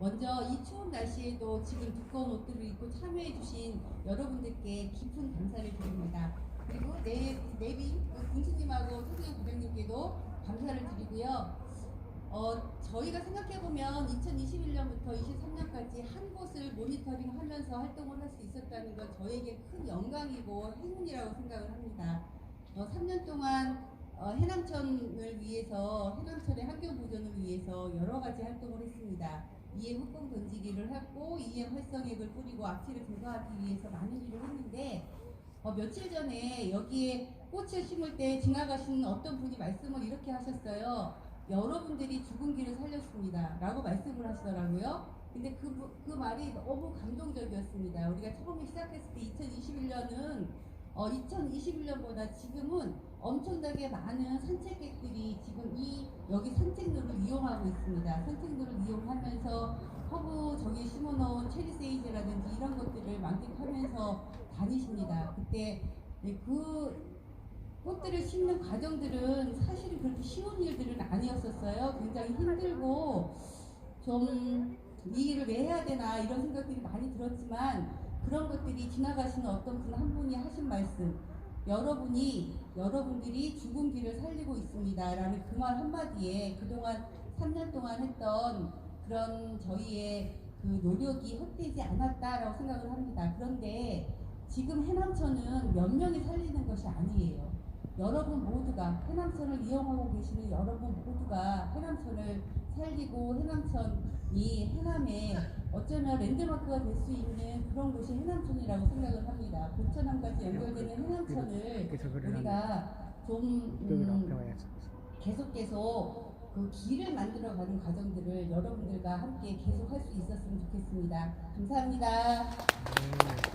먼저 이 추운 날씨에도 지금 두꺼운 옷들을 입고 참여해주신 여러분들께 깊은 감사를 드립니다. 그리고 내, 내비 그 군수님하고 소수영 부장님께도 감사를 드리고요. 어, 저희가 생각해보면 2021년부터 23년까지 한 곳을 모니터링 하면서 활동을 할 수 있었다는 건 저에게 큰 영광이고 행운이라고 생각을 합니다. 어, 3년 동안 어, 해남천을 위해서 해남천의 환경 보존을 위해서 여러 가지 활동을 했습니다. 이해 흑공 던지기를 했고 이해 활성액을 뿌리고 악취를 제거하기 위해서 많은 일을 했는데 어, 며칠 전에 여기에 꽃을 심을 때 지나가시는 어떤 분이 말씀을 이렇게 하셨어요. 여러분들이 죽은 길을 살렸습니다. 라고 말씀을 하시더라고요. 근데 그, 부- 그 말이 너무 감동적이었습니다. 우리가 처음에 시작했을 때 2021년은 어, 2021년보다 지금은 엄청나게 많은 산책객들이 지금 이 여기 산책로를 이용하고 있습니다. 산책로를 이용하면서 허브 저기 심어놓은 체리 세이지라든지 이런 것들을 만끽하면서 다니십니다. 그때 네, 그 꽃들을 심는 과정들은 사실은 그렇게 쉬운 일들은 아니었었어요. 굉장히 힘들고 좀 이 일을 왜 해야 되나 이런 생각들이 많이 들었지만 그런 것들이 지나가시는 어떤 분 한 분이 하신 말씀 여러분이 여러분들이 죽은 길을 살리고 있습니다 라는 그 말 한마디에 그동안 3년 동안 했던 그런 저희의 그 노력이 헛되지 않았다라고 생각을 합니다. 그런데 지금 해남천은 몇 명이 살리는 것이 아니에요. 여러분 모두가 해남천을 이용하고 계시는 여러분 모두가 해남천을 살리고 해남천이 해남에 어쩌면 랜드마크가 될 수 있는 그런 곳이 해남천이라고 생각을 합니다. 연결되는 해남천을 이렇게 저거를 하는 우리가 좀 음. 계속 계속 그 길을 만들어가는 과정들을 여러분들과 함께 계속 할 수 있었으면 좋겠습니다. 감사합니다. 음.